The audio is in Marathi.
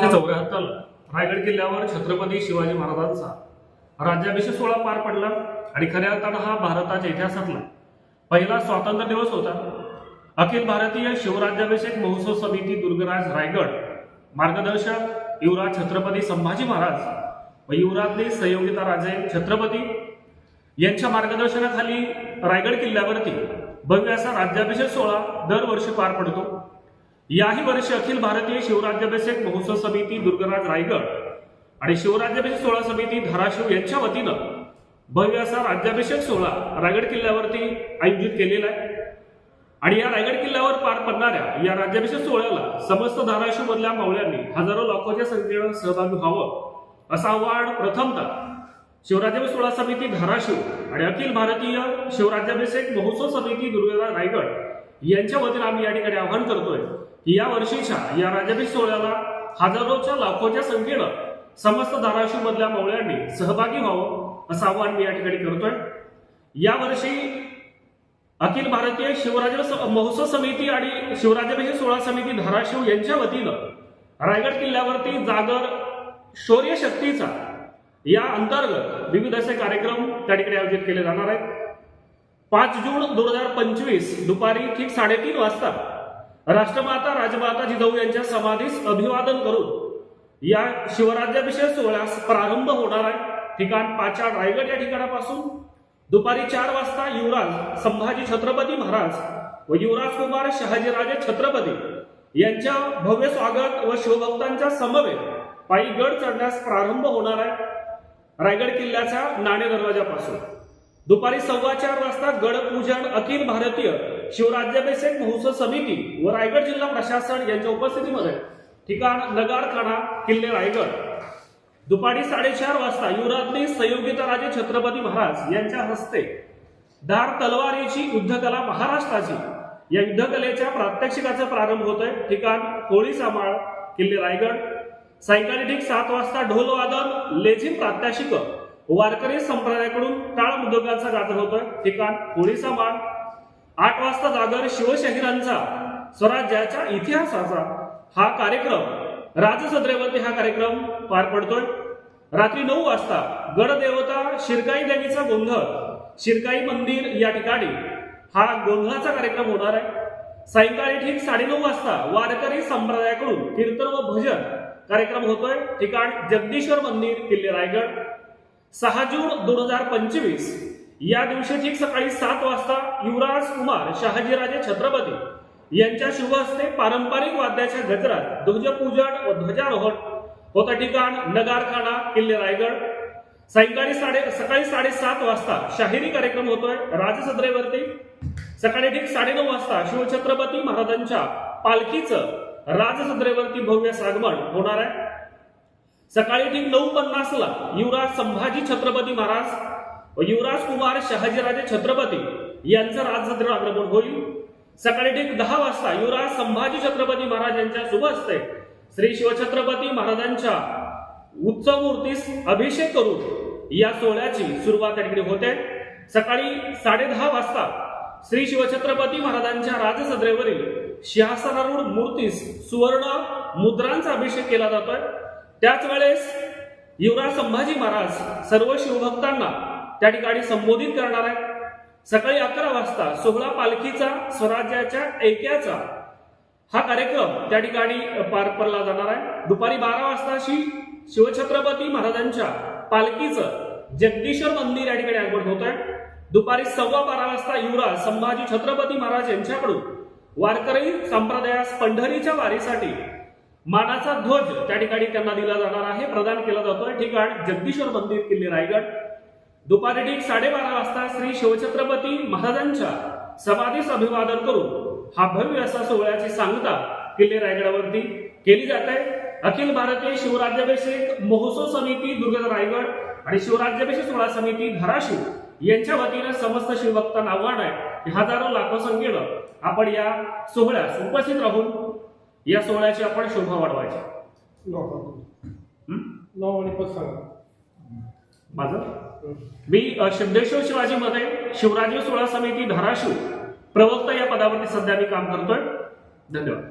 सोळाशे चौऱ्याहत्तर रायगड किल्ल्यावर छत्रपती शिवाजी महाराजांचा राज्याभिषेक सोहळा पार पडला आणि खऱ्या अर्थानं हा भारताच्या इतिहासातला पहिला स्वातंत्र्य दिवस होता. अखिल भारतीय शिवराज्याभिषेक महोत्सव समिती दुर्गराज रायगड मार्गदर्शक युवराज छत्रपती संभाजी महाराज व युवराजने संयोगिता राजे छत्रपती यांच्या मार्गदर्शनाखाली रायगड किल्ल्यावरती भव्य असा राज्याभिषेक सोहळा दरवर्षी पार पडतो. याही वर्षी अखिल भारतीय शिवराज्याभिषेक महोत्सव समिती दुर्गराज रायगड आणि शिवराज्याभिषेक सोहळा समिती धाराशिव यांच्या वतीनं भव्य असा राज्याभिषेक सोहळा रायगड किल्ल्यावरती आयोजित केलेला आहे. आणि या रायगड किल्ल्यावर पार पडणाऱ्या या राज्याभिषेक सोहळ्याला समस्त धाराशिव मधल्या मावळ्यांनी हजारो लाखोच्या संख्येनं सहभागी व्हावं असं आव्हान प्रथमतः शिवराज्याभिषेक सोहळा समिती धाराशिव आणि अखिल भारतीय शिवराज्याभिषेक महोत्सव समिती दुर्गराज रायगड यांच्या वतीनं आम्ही या ठिकाणी आवाहन करतोय. या वर्षीच्या या राज्याभिषेक सोहळ्याला हजारोच्या लाखोच्या संख्येनं समस्त धाराशिव मधल्या मावळ्यांनी सहभागी व्हावं असं आवाहन मी या ठिकाणी करतोय. यावर्षी अखिल भारतीय शिवराज महोत्सव समिती आणि शिवराज्याभिषेक सोहळा समिती धाराशिव यांच्या वतीनं रायगड किल्ल्यावरती जागर शौर्य शक्तीचा या अंतर्गत विविध असे कार्यक्रम त्या ठिकाणी आयोजित केले जाणार आहेत. पाच जून दोन हजार पंचवीस दुपारी ठीक साडेतीन वाजता राष्ट्रमाता राजमाता जिजाऊ यांच्या समाधीस अभिवादन करून या शिवराज्याभिषेक सोहळ्यास प्रारंभ होणार आहे. ठिकाण पाचाड रायगड या ठिकाणापासून दुपारी चार वाजता युवराज संभाजी छत्रपती महाराज व युवराज कुमार शहाजीराजे छत्रपती यांच्या भव्य स्वागत व शिवभक्तांच्या समवेत पायी गड चढण्यास प्रारंभ होणार आहे. रायगड किल्ल्याच्या नाणे दरवाजापासून. दुपारी सव्वा चार वाजता गडपूजन अखिल भारतीय शिवराज्याभिषेक महोत्सव समिती व रायगड जिल्हा प्रशासन यांच्या उपस्थितीमध्ये ठिकाण नगारखाना किल्ले रायगड. दुपारी साडेचार वाजता युवराज्ञी संयोगिता राजे छत्रपती महाराज यांच्या हस्ते धार तलवारीची युद्धकला महाराष्ट्राची या युद्धकलेच्या प्रात्यक्षिकाचा प्रारंभ होतोय. ठिकाण होळी सामाळ किल्ले रायगड. सायंकाळी ठीक सात वाजता ढोलवादन लेझिम प्रात्यक्षिक वारकरी संप्रदायाकडून टाळ मृदंगाचा गाजर होतोय. ठिकाण होळी सामाळ आठ वाजता जागर शिवशाहिरांचा स्वराज्याच्या इतिहासाचा हा कार्यक्रम राजसद्रेवरती हा कार्यक्रम पार पडतोय. रात्री नऊ वाजता गडदेवता शिरकाई देवीचा गोंधळ शिरकाई मंदिर या ठिकाणी हा गोंधळाचा कार्यक्रम होणार आहे. सायंकाळी ठीक साडेनऊ वाजता वारकरी संप्रदायाकडून कीर्तन व भजन कार्यक्रम होतोय. ठिकाण जगदीश्वर मंदिर किल्ले रायगड. सहा जून दोन हजार पंचवीस या दिवशी ठीक सकाळी सात वाजता युवराज कुमार शहाजीराजे छत्रपती यांच्या शुभ हस्ते पारंपरिक वाद्याच्या गजरात ध्वजपूजन व ध्वजारोहण होता ठिकाण नगारखाना किल्ले रायगड. सायंकाळी साडे सकाळी साडेसात वाजता शाहिरी कार्यक्रम होतोय राजसद्रेवरती. सकाळी ठीक साडेनऊ वाजता शिवछत्रपती महाराजांच्या पालखीचं राजसद्रेवरती भव्य सागमन होणार आहे. सकाळी ठीक नऊ पन्नासला युवराज संभाजी छत्रपती महाराज व युवराज कुमार शहाजीराजे छत्रपती यांचं राजसद्र आक्रमण होईल. सकाळी ठीक दहा वाजता युवराज संभाजी छत्रपती महाराज यांच्या शुभ हस्ते श्री शिवछत्रपती महाराजांच्या उत्सव मूर्तीस अभिषेक करून या सोहळ्याची सुरुवात याकडे होते. सकाळी साडे दहा वाजता श्री शिवछत्रपती महाराजांच्या राजसद्रेवरील सिंहासनारूढ मूर्तीस सुवर्ण मुद्रांचा अभिषेक केला जातोय. त्याच वेळेस युवराज संभाजी महाराज सर्व शिवभक्तांना त्या ठिकाणी संबोधित करणार आहेत. सकाळी अकरा वाजता सोहळा पालखीचा स्वराज्याच्या ऐक्याचा हा कार्यक्रम त्या ठिकाणी पार पडला जाणार आहे. दुपारी बारा वाजता श्री शिवछत्रपती महाराजांच्या पालखीचं जगदीश्वर मंदिर या ठिकाणी आगमन होत आहे. दुपारी सव्वा बारा वाजता युवराज संभाजी छत्रपती महाराज यांच्याकडून वारकरी संप्रदायास पंढरीच्या वारीसाठी मानाचा ध्वज त्या ठिकाणी त्यांना दिला जाणार आहे. प्रदान केला जातोय. ठिकाण जगदीश्वर मंदिर किल्ले रायगड. दुपारी ठीक साडेबारा वाजता श्री शिवछत्रपती महाराजांच्या समाधीस अभिवादन करून हा भव्य असा सोहळ्याची सांगता किल्ले रायगडावरती केली जात आहे अखिल भारतीय शिवराज्याभिषेक महोत्सव समिती दुर्ग रायगड आणि शिवराज्याभिषेक सोहळा समिती धाराशिव यांच्या वतीनं समस्त शिवभक्तांना आव्हान आहे हजारो लाखो संख्येनं आपण या सोहळ्यास उपस्थित राहून या सोहळ्याची आपण शोभा वाढवायची नाव सांगा. हं? नाव आणि पद सांगा माझं मी शब्देश्वर शिवाजी मध्ये शिवराज्य सोहळा समिती धाराशिव प्रवक्ता या पदावरती सध्या मी काम करतोय. धन्यवाद.